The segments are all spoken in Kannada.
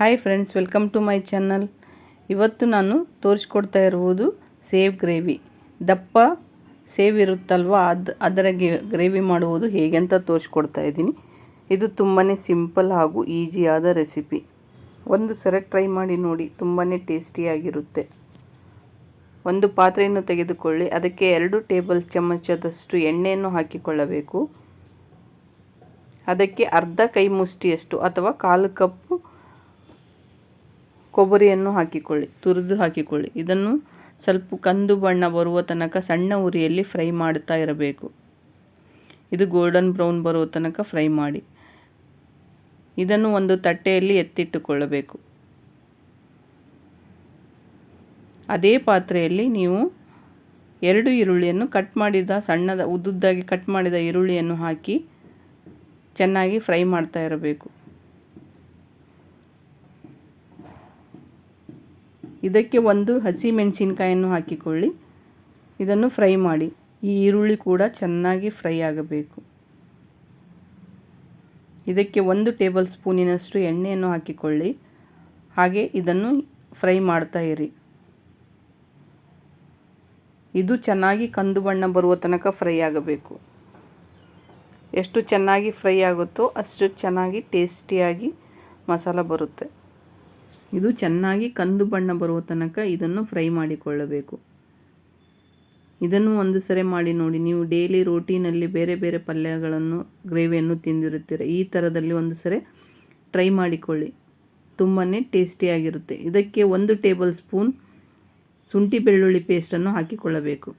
Hi friends welcome to my channel ಇವತ್ತು ನಾನು ತೋರಿಸ್ಕೊಡ್ತಾ ಇರುವುದು ಸೇವ್ ಗ್ರೇವಿ. ದಪ್ಪ ಸೇವ್ ಇರುತ್ತಲ್ವ? ಅದು ಅದರ ಗ್ರೇವಿ ಮಾಡುವುದು ಹೇಗೆ ಅಂತ ತೋರಿಸ್ಕೊಡ್ತಾ ಇದ್ದೀನಿ. ಇದು ತುಂಬಾ ಸಿಂಪಲ್ ಹಾಗೂ ಈಸಿಯಾದ ರೆಸಿಪಿ. ಒಂದು ಸಲ ಟ್ರೈ ಮಾಡಿ ನೋಡಿ ತುಂಬಾ ಟೇಸ್ಟಿಯಾಗಿರುತ್ತೆ ಒಂದು ಪಾತ್ರೆಯನ್ನು ತೆಗೆದುಕೊಳ್ಳಿ. ಅದಕ್ಕೆ ಎರಡು ಟೇಬಲ್ ಚಮಚದಷ್ಟು ಎಣ್ಣೆಯನ್ನು ಹಾಕಿಕೊಳ್ಳಬೇಕು. ಅದಕ್ಕೆ ಅರ್ಧ ಕೈ ಮುಷ್ಟಿಯಷ್ಟು ಅಥವಾ ಕಾಲು ಕಪ್ಪು ಕೊಬ್ಬರಿಯನ್ನು ಹಾಕಿಕೊಳ್ಳಿ, ತುರಿದು ಹಾಕಿಕೊಳ್ಳಿ. ಇದನ್ನು ಸ್ವಲ್ಪ ಕಂದು ಬಣ್ಣ ಬರುವ ತನಕ ಸಣ್ಣ ಉರಿಯಲ್ಲಿ ಫ್ರೈ ಮಾಡ್ತಾ ಇರಬೇಕು. ಇದು ಗೋಲ್ಡನ್ ಬ್ರೌನ್ ಬರುವ ತನಕ ಫ್ರೈ ಮಾಡಿ. ಇದನ್ನು ಒಂದು ತಟ್ಟೆಯಲ್ಲಿ ಎತ್ತಿಟ್ಟುಕೊಳ್ಳಬೇಕು. ಅದೇ ಪಾತ್ರೆಯಲ್ಲಿ ನೀವು ಎರಡು ಈರುಳ್ಳಿಯನ್ನು ಕಟ್ ಮಾಡಿದ ಸಣ್ಣದ ಉದ್ದುದ್ದಾಗಿ ಕಟ್ ಮಾಡಿದ ಈರುಳ್ಳಿಯನ್ನು ಹಾಕಿ ಚೆನ್ನಾಗಿ ಫ್ರೈ ಮಾಡ್ತಾ ಇರಬೇಕು. ಇದಕ್ಕೆ ಒಂದು ಹಸಿ ಮೆಣಸಿನಕಾಯನ್ನು ಹಾಕಿಕೊಳ್ಳಿ. ಇದನ್ನು ಫ್ರೈ ಮಾಡಿ. ಈ ಈರುಳ್ಳಿ ಕೂಡ ಚೆನ್ನಾಗಿ ಫ್ರೈ ಆಗಬೇಕು. ಇದಕ್ಕೆ ಒಂದು ಟೇಬಲ್ ಸ್ಪೂನಿನಷ್ಟು ಎಣ್ಣೆಯನ್ನು ಹಾಕಿಕೊಳ್ಳಿ. ಹಾಗೆ ಇದನ್ನು ಫ್ರೈ ಮಾಡ್ತಾ ಇರಿ. ಇದು ಚೆನ್ನಾಗಿ ಕಂದು ಬಣ್ಣ ಬರುವ ತನಕ ಫ್ರೈ ಆಗಬೇಕು. ಎಷ್ಟು ಚೆನ್ನಾಗಿ ಫ್ರೈ ಆಗುತ್ತೋ ಅಷ್ಟು ಚೆನ್ನಾಗಿ ಟೇಸ್ಟಿಯಾಗಿ ಮಸಾಲ ಬರುತ್ತೆ. ಇದು ಚೆನ್ನಾಗಿ ಕಂದು ಬಣ್ಣ ಬರುವ ತನಕ ಇದನ್ನು ಫ್ರೈ ಮಾಡಿಕೊಳ್ಳಬೇಕು. ಇದನ್ನು ಒಂದು ಸರಿ ಮಾಡಿ ನೋಡಿ. ನೀವು ಡೈಲಿ ರೋಟಿನಲ್ಲಿ ಬೇರೆ ಬೇರೆ ಪಲ್ಯಗಳನ್ನು, ಗ್ರೇವಿಯನ್ನು ತಿಂದಿರುತ್ತೀರ, ಈ ಥರದಲ್ಲಿ ಒಂದು ಸರಿ ಟ್ರೈ ಮಾಡಿಕೊಳ್ಳಿ. ತುಂಬಾ ಟೇಸ್ಟಿಯಾಗಿರುತ್ತೆ ಇದಕ್ಕೆ ಒಂದು ಟೇಬಲ್ ಸ್ಪೂನ್ ಶುಂಠಿ ಬೆಳ್ಳುಳ್ಳಿ ಪೇಸ್ಟನ್ನು ಹಾಕಿಕೊಳ್ಳಬೇಕು.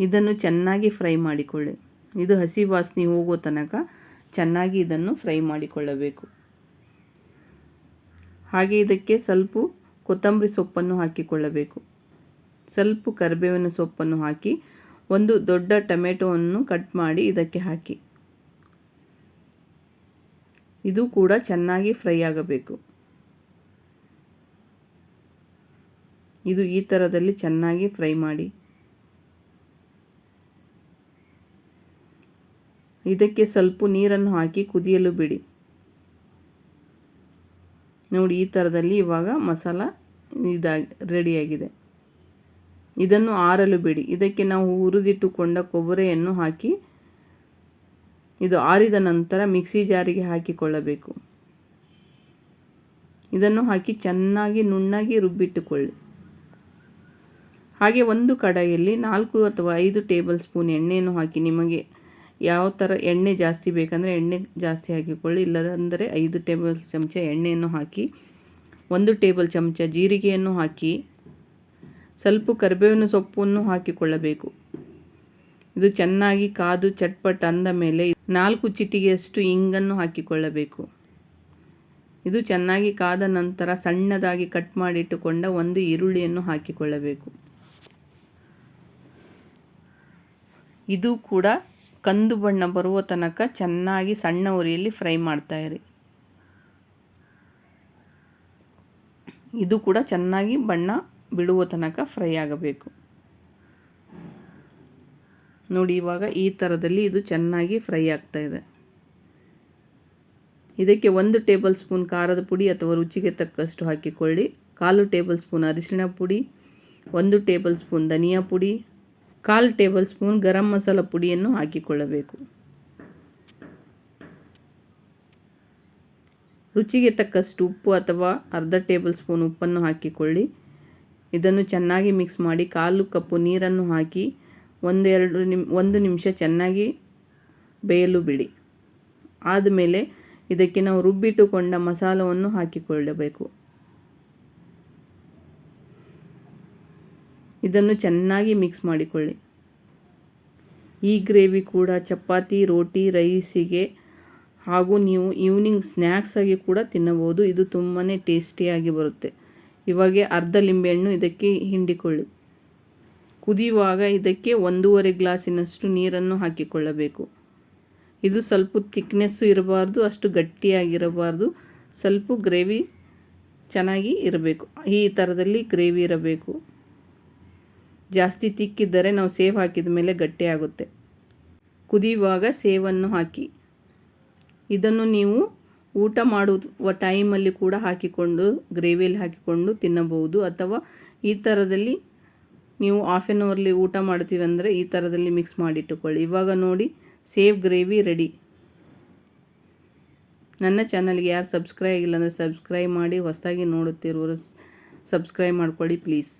ಇದನ್ನು ಚೆನ್ನಾಗಿ ಫ್ರೈ ಮಾಡಿಕೊಳ್ಳಿ. ಇದು ಹಸಿ ವಾಸನೆ ಹೋಗೋ ತನಕ ಚೆನ್ನಾಗಿ ಇದನ್ನು ಫ್ರೈ ಮಾಡಿಕೊಳ್ಳಬೇಕು. ಹಾಗೆ ಇದಕ್ಕೆ ಸ್ವಲ್ಪ ಕೊತ್ತಂಬರಿ ಸೊಪ್ಪನ್ನು ಹಾಕಿಕೊಳ್ಳಬೇಕು. ಸ್ವಲ್ಪ ಕರಿಬೇವಿನ ಸೊಪ್ಪನ್ನು ಹಾಕಿ ಒಂದು ದೊಡ್ಡ ಟೊಮೆಟೊವನ್ನು ಕಟ್ ಮಾಡಿ ಇದಕ್ಕೆ ಹಾಕಿ. ಇದು ಕೂಡ ಚೆನ್ನಾಗಿ ಫ್ರೈ ಆಗಬೇಕು. ಇದು ಈ ಥರದಲ್ಲಿ ಚೆನ್ನಾಗಿ ಫ್ರೈ ಮಾಡಿ. ಇದಕ್ಕೆ ಸ್ವಲ್ಪ ನೀರನ್ನು ಹಾಕಿ ಕುದಿಯಲು ಬಿಡಿ. ನೋಡಿ, ಈ ಥರದಲ್ಲಿ ಇವಾಗ ಮಸಾಲ ಇದಾಗಿ ರೆಡಿಯಾಗಿದೆ. ಇದನ್ನು ಆರಲು ಬಿಡಿ. ಇದಕ್ಕೆ ನಾವು ಹುರಿದಿಟ್ಟುಕೊಂಡ ಕೊಬ್ಬರಿಯನ್ನು ಹಾಕಿ, ಇದು ಆರಿದ ನಂತರ ಮಿಕ್ಸಿ ಜಾರಿಗೆ ಹಾಕಿಕೊಳ್ಳಬೇಕು. ಇದನ್ನು ಹಾಕಿ ಚೆನ್ನಾಗಿ ನುಣ್ಣಗೆ ರುಬ್ಬಿಟ್ಟುಕೊಳ್ಳಿ. ಹಾಗೆ ಒಂದು ಕಡಾಯಲ್ಲಿ ನಾಲ್ಕು ಅಥವಾ ಐದು ಟೇಬಲ್ ಸ್ಪೂನ್ ಎಣ್ಣೆಯನ್ನು ಹಾಕಿ ನಿಮಗೆ ಯಾವ ಥರ ಎಣ್ಣೆ ಜಾಸ್ತಿ ಬೇಕಂದರೆ ಎಣ್ಣೆ ಜಾಸ್ತಿ ಹಾಕಿಕೊಳ್ಳಿ ಇಲ್ಲದಂದರೆ ಐದು ಟೇಬಲ್ ಚಮಚ ಎಣ್ಣೆಯನ್ನು ಹಾಕಿ, ಒಂದು ಟೇಬಲ್ ಚಮಚ ಜೀರಿಗೆಯನ್ನು ಹಾಕಿ, ಸ್ವಲ್ಪ ಕರಿಬೇವಿನ ಸೊಪ್ಪನ್ನು ಹಾಕಿಕೊಳ್ಳಬೇಕು. ಇದು ಚೆನ್ನಾಗಿ ಕಾದು ಚಟ್ಪಟ್ ಅಂದ ಮೇಲೆ ನಾಲ್ಕು ಚಿಟಿಗೆಯಷ್ಟು ಇಂಗನ್ನು ಹಾಕಿಕೊಳ್ಳಬೇಕು. ಇದು ಚೆನ್ನಾಗಿ ಕಾದ ನಂತರ ಸಣ್ಣದಾಗಿ ಕಟ್ ಮಾಡಿಟ್ಟುಕೊಂಡ ಒಂದು ಈರುಳ್ಳಿಯನ್ನು ಹಾಕಿಕೊಳ್ಳಬೇಕು. ಇದು ಕೂಡ ಕಂದು ಬಣ್ಣ ಬರುವ ತನಕ ಚೆನ್ನಾಗಿ ಸಣ್ಣ ಉರಿಯಲ್ಲಿ ಫ್ರೈ ಮಾಡ್ತಾ ಇರಿ. ಇದು ಕೂಡ ಚೆನ್ನಾಗಿ ಬಣ್ಣ ಬಿಡುವ ತನಕ ಫ್ರೈ ಆಗಬೇಕು. ನೋಡಿ, ಇವಾಗ ಈ ಥರದಲ್ಲಿ ಇದು ಚೆನ್ನಾಗಿ ಫ್ರೈ ಆಗ್ತಾ ಇದೆ. ಇದಕ್ಕೆ ಒಂದು ಟೇಬಲ್ ಸ್ಪೂನ್ ಖಾರದ ಪುಡಿ ಅಥವಾ ರುಚಿಗೆ ತಕ್ಕಷ್ಟು ಹಾಕಿಕೊಳ್ಳಿ. ಕಾಲು ಟೇಬಲ್ ಸ್ಪೂನ್ ಅರಿಶಿಣ ಪುಡಿ, ಒಂದು ಟೇಬಲ್ ಸ್ಪೂನ್ ಧನಿಯಾ ಪುಡಿ ಕಾಲು ಟೇಬಲ್ ಸ್ಪೂನ್ ಗರಂ ಮಸಾಲ ಪುಡಿಯನ್ನು ಹಾಕಿಕೊಳ್ಳಬೇಕು. ರುಚಿಗೆ ತಕ್ಕಷ್ಟು ಉಪ್ಪು ಅಥವಾ ಅರ್ಧ ಟೇಬಲ್ ಸ್ಪೂನ್ ಉಪ್ಪನ್ನು ಹಾಕಿಕೊಳ್ಳಿ. ಇದನ್ನು ಚೆನ್ನಾಗಿ ಮಿಕ್ಸ್ ಮಾಡಿ ಕಾಲು ಕಪ್ಪು ನೀರನ್ನು ಹಾಕಿ ಒಂದೆರಡು ನಿಮ್, ಒಂದು ನಿಮಿಷ ಚೆನ್ನಾಗಿ ಬೇಯಲು ಬಿಡಿ. ಆದಮೇಲೆ ಇದಕ್ಕೆ ನಾವು ರುಬ್ಬಿಟ್ಟುಕೊಂಡ ಮಸಾಲವನ್ನು ಹಾಕಿಕೊಳ್ಳಬೇಕು. ಇದನ್ನು ಚೆನ್ನಾಗಿ ಮಿಕ್ಸ್ ಮಾಡಿಕೊಳ್ಳಿ. ಈ ಗ್ರೇವಿ ಕೂಡ ಚಪಾತಿ, ರೋಟಿ ರೈಸಿಗೆ ಹಾಗೂ ನೀವು ಈವ್ನಿಂಗ್ ಸ್ನ್ಯಾಕ್ಸಾಗಿ ಕೂಡ ತಿನ್ನಬಹುದು. ಇದು ತುಂಬಾ ಟೇಸ್ಟಿಯಾಗಿ ಬರುತ್ತೆ. ಇವಾಗೆ ಅರ್ಧ ಲಿಂಬೆಹಣ್ಣು ಇದಕ್ಕೆ ಹಿಂಡಿಕೊಳ್ಳಿ. ಕುದಿಯುವಾಗ ಇದಕ್ಕೆ ಒಂದೂವರೆ ಗ್ಲಾಸಿನಷ್ಟು ನೀರನ್ನು ಹಾಕಿಕೊಳ್ಳಬೇಕು. ಇದು ಸ್ವಲ್ಪ ತಿಕ್ನೆಸ್ಸು ಇರಬಾರ್ದು, ಅಷ್ಟು ಗಟ್ಟಿಯಾಗಿರಬಾರ್ದು. ಸ್ವಲ್ಪ ಗ್ರೇವಿ ಚೆನ್ನಾಗಿ ಇರಬೇಕು. ಈ ಥರದಲ್ಲಿ ಗ್ರೇವಿ ಇರಬೇಕು. ಜಾಸ್ತಿ ತಿಕ್ಕಿದ್ದರೆ ನಾವು ಸೇವ್ ಹಾಕಿದ ಮೇಲೆ ಗಟ್ಟಿಯಾಗುತ್ತೆ ಕುದಿಯುವಾಗ ಸೇವನ್ನು ಹಾಕಿ. ಇದನ್ನು ನೀವು ಊಟ ಮಾಡುವ ಟೈಮಲ್ಲಿ ಕೂಡ ಹಾಕಿಕೊಂಡು, ಗ್ರೇವಿಯಲ್ಲಿ ಹಾಕಿಕೊಂಡು ತಿನ್ನಬಹುದು. ಅಥವಾ ಈ ಥರದಲ್ಲಿ ನೀವು ಹಾಫ್ ಆನ್ ಅವರ್ಲಿ ಊಟ ಮಾಡ್ತೀವಿ ಅಂದರೆ ಈ ಥರದಲ್ಲಿ ಮಿಕ್ಸ್ ಮಾಡಿಟ್ಟುಕೊಳ್ಳಿ. ಇವಾಗ ನೋಡಿ, ಸೇವ್ ಗ್ರೇವಿ ರೆಡಿ. ನನ್ನ ಚಾನಲ್ಗೆ ಯಾರು ಸಬ್ಸ್ಕ್ರೈಬ್ ಆಗಿಲ್ಲ ಅಂದರೆ ಸಬ್ಸ್ಕ್ರೈಬ್ ಮಾಡಿ, ಹೊಸದಾಗಿ ನೋಡುತ್ತಿರುವರು ಸಬ್ಸ್ಕ್ರೈಬ್ ಮಾಡ್ಕೊಳ್ಳಿ ಪ್ಲೀಸ್.